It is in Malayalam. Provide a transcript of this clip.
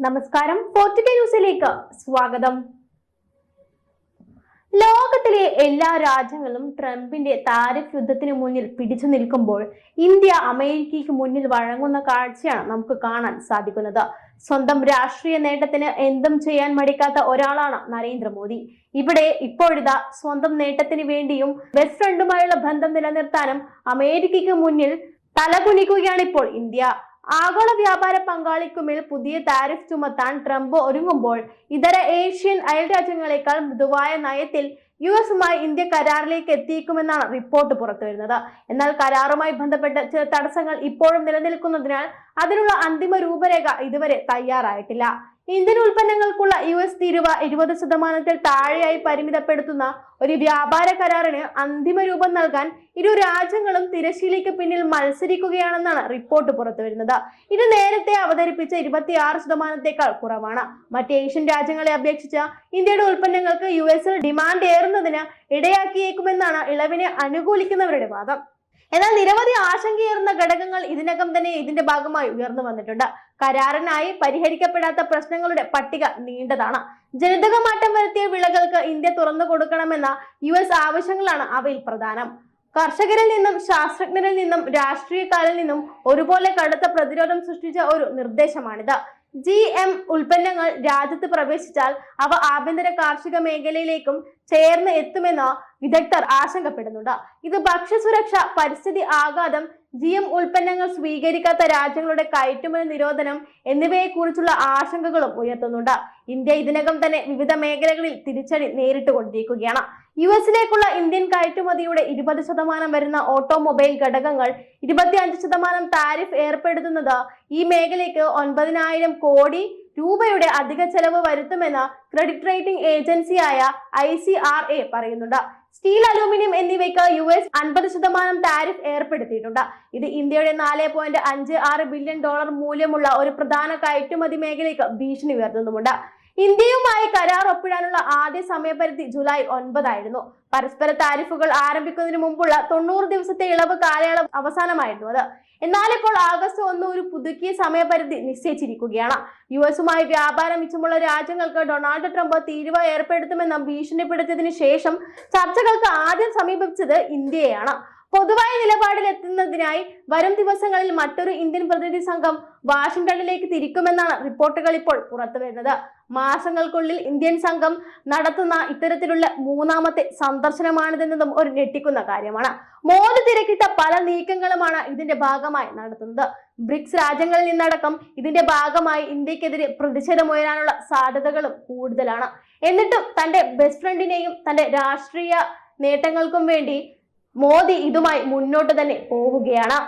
നമസ്കാരം. പോർട്ടുഗൽ ന്യൂസിലേക്ക് സ്വാഗതം. ലോകത്തിലെ എല്ലാ രാജ്യങ്ങളും ട്രംപിന്റെ താരിഫ് യുദ്ധത്തിന് മുന്നിൽ പിടിച്ചു നിൽക്കുമ്പോൾ ഇന്ത്യ അമേരിക്കയ്ക്ക് മുന്നിൽ വഴങ്ങുന്ന കാഴ്ചയാണ് നമുക്ക് കാണാൻ സാധിക്കുന്നത്. സ്വന്തം രാഷ്ട്രീയ നേട്ടത്തിന് എന്തും ചെയ്യാൻ മടിക്കാത്ത ഒരാളാണ് നരേന്ദ്രമോദി. ഇവിടെ ഇപ്പോഴിതാ സ്വന്തം നേട്ടത്തിന് വേണ്ടിയും ബെസ്റ്റ് ഫ്രണ്ടുമായുള്ള ബന്ധം നിലനിർത്താനും അമേരിക്കയ്ക്ക് മുന്നിൽ തലകുനിക്കുകയാണ് ഇപ്പോൾ ഇന്ത്യ. ആഗോള വ്യാപാര പങ്കാളിക്കുമേൽ പുതിയ താരിഫ് ചുമത്താൻ ട്രംപ് ഒരുങ്ങുമ്പോൾ ഇതര ഏഷ്യൻ അയൽ രാജ്യങ്ങളെക്കാൾ മൃദുവായ നയത്തിൽ യു എസുമായി ഇന്ത്യ കരാറിലേക്ക് എത്തിയേക്കുമെന്നാണ് റിപ്പോർട്ട് പുറത്തുവരുന്നത്. എന്നാൽ കരാറുമായി ബന്ധപ്പെട്ട ചില തടസ്സങ്ങൾ ഇപ്പോഴും നിലനിൽക്കുന്നതിനാൽ അതിനുള്ള അന്തിമ രൂപരേഖ ഇതുവരെ തയ്യാറായിട്ടില്ല. ഇന്ത്യൻ ഉൽപ്പന്നങ്ങൾക്കുള്ള യു എസ് തീരുവ ഇരുപത് ശതമാനത്തിൽ താഴെയായി പരിമിതപ്പെടുത്തുന്ന ഒരു വ്യാപാര കരാറിന് അന്തിമ രൂപം നൽകാൻ ഇരു രാജ്യങ്ങളും തിരശ്ശീലയ്ക്ക് പിന്നിൽ മത്സരിക്കുകയാണെന്നാണ് റിപ്പോർട്ട് പുറത്തുവരുന്നത് ഇത് നേരത്തെ അവതരിപ്പിച്ച ഇരുപത്തിയാറ് ശതമാനത്തേക്കാൾ കുറവാണ്. മറ്റ് ഏഷ്യൻ രാജ്യങ്ങളെ അപേക്ഷിച്ച് ഇന്ത്യയുടെ ഉൽപ്പന്നങ്ങൾക്ക് യു എസിൽ ഡിമാൻഡ് ഏറുന്നതിന് ഇടയാക്കിയേക്കുമെന്നാണ് ഇളവിനെ അനുകൂലിക്കുന്നവരുടെ വാദം. എന്നാൽ നിരവധി ആശങ്കയേറുന്ന ഘടകങ്ങൾ ഇതിനകം തന്നെ ഇതിന്റെ ഭാഗമായി ഉയർന്നു വന്നിട്ടുണ്ട്. കരാറിനായി പരിഹരിക്കപ്പെടാത്ത പ്രശ്നങ്ങളുടെ പട്ടിക നീണ്ടതാണ്. ജനിതക മാറ്റം വരുത്തിയ വിളകൾക്ക് ഇന്ത്യ തുറന്നു കൊടുക്കണമെന്ന യു എസ് ആവശ്യങ്ങളാണ് അവയിൽ പ്രധാനം. കർഷകരിൽ നിന്നും ശാസ്ത്രജ്ഞരിൽ നിന്നും രാഷ്ട്രീയക്കാരിൽ നിന്നും ഒരുപോലെ കടുത്ത പ്രതിരോധം സൃഷ്ടിച്ച ഒരു നിർദ്ദേശമാണിത്. ജി എം ഉൽപ്പന്നങ്ങൾ രാജ്യത്ത് പ്രവേശിച്ചാൽ അവ ആഭ്യന്തര കാർഷിക മേഖലയിലേക്കും ചേർന്ന് എത്തുമെന്ന് വിദഗ്ധർ ആശങ്കപ്പെടുന്നുണ്ട്. ഇത് ഭക്ഷ്യസുരക്ഷ പരിസ്ഥിതി ആഘാതം ജി എം ഉൽപ്പന്നങ്ങൾ സ്വീകരിക്കാത്ത രാജ്യങ്ങളുടെ കയറ്റുമതി നിരോധനം എന്നിവയെക്കുറിച്ചുള്ള ആശങ്കകളും ഉയർത്തുന്നുണ്ട്. ഇന്ത്യ ഇതിനകം തന്നെ വിവിധ മേഖലകളിൽ തിരിച്ചടി നേരിട്ടുകൊണ്ടിരിക്കുകയാണ്. യു എസിലേക്കുള്ള ഇന്ത്യൻ കയറ്റുമതിയുടെ ഇരുപത് ശതമാനം വരുന്ന ഓട്ടോമൊബൈൽ ഘടകങ്ങൾ ഇരുപത്തിയഞ്ച് ശതമാനം താരിഫ് ഏർപ്പെടുത്തുന്നത് ഈ മേഖലയ്ക്ക് ഒൻപതിനായിരം കോടി രൂപയുടെ അധിക ചെലവ് വരുത്തുമെന്ന് ക്രെഡിറ്റ് റേറ്റിംഗ് ഏജൻസിയായ ഐ സി ആർ എ പറയുന്നുണ്ട്. സ്റ്റീൽ അലൂമിനിയം എന്നിവയ്ക്ക് യു എസ് അൻപത് ശതമാനം താരിഫ് ഏർപ്പെടുത്തിയിട്ടുണ്ട്. ഇത് ഇന്ത്യയുടെ നാല് പോയിന്റ് അഞ്ച് ആറ് ബില്യൺ ഡോളർ മൂല്യമുള്ള ഒരു പ്രധാന കയറ്റുമതി മേഖലയ്ക്ക് ഭീഷണി ഉയർത്തുന്നുമുണ്ട്. ഇന്ത്യയുമായി കരാർ ഒപ്പിടാനുള്ള ആദ്യ സമയപരിധി ജൂലൈ ഒൻപതായിരുന്നു. പരസ്പര താരിഫുകൾ ആരംഭിക്കുന്നതിന് മുമ്പുള്ള തൊണ്ണൂറ് ദിവസത്തെ ഇളവ് കാലയളവ് അവസാനമായിരുന്നു അത്. എന്നാൽ ഇപ്പോൾ ആഗസ്റ്റ് ഒന്ന് ഒരു പുതുക്കിയ സമയപരിധി നിശ്ചയിച്ചിരിക്കുകയാണ്. യു എസുമായി വ്യാപാരം മിച്ചമുള്ള രാജ്യങ്ങൾക്ക് ഡൊണാൾഡ് ട്രംപ് തീരുവ ഏർപ്പെടുത്തുമെന്ന് ഭീഷണിപ്പെടുത്തിയതിനു ശേഷം ചർച്ചകൾക്ക് ആദ്യം സമീപിച്ചത് ഇന്ത്യയാണ് പൊതുവായ നിലപാടിൽ എത്തുന്നതിനായി വരും ദിവസങ്ങളിൽ മറ്റൊരു ഇന്ത്യൻ പ്രതിനിധി സംഘം വാഷിംഗ്ടണിലേക്ക് തിരിക്കുമെന്നാണ് റിപ്പോർട്ടുകൾ ഇപ്പോൾ പുറത്തുവരുന്നത് മാസങ്ങൾക്കുള്ളിൽ ഇന്ത്യൻ സംഘം നടത്തുന്ന ഇത്തരത്തിലുള്ള മൂന്നാമത്തെ സന്ദർശനമാണിതെന്നതും ഒരു ഞെട്ടിക്കുന്ന കാര്യമാണ്. മോദി തിരക്കിട്ട പല നീക്കങ്ങളുമാണ് ഇതിന്റെ ഭാഗമായി നടത്തുന്നത്. ബ്രിക്സ് രാജ്യങ്ങളിൽ നിന്നടക്കം ഇതിന്റെ ഭാഗമായി ഇന്ത്യക്കെതിരെ പ്രതിഷേധമുയരാനുള്ള സാധ്യതകളും കൂടുതലാണ്. എന്നിട്ടും തന്റെ ബെസ്റ്റ് ഫ്രണ്ടിനെയും തന്റെ രാഷ്ട്രീയ നേട്ടങ്ങൾക്കും വേണ്ടി മോദി ഇതുമായി മുന്നോട്ട് തന്നെ പോവുകയാണ്.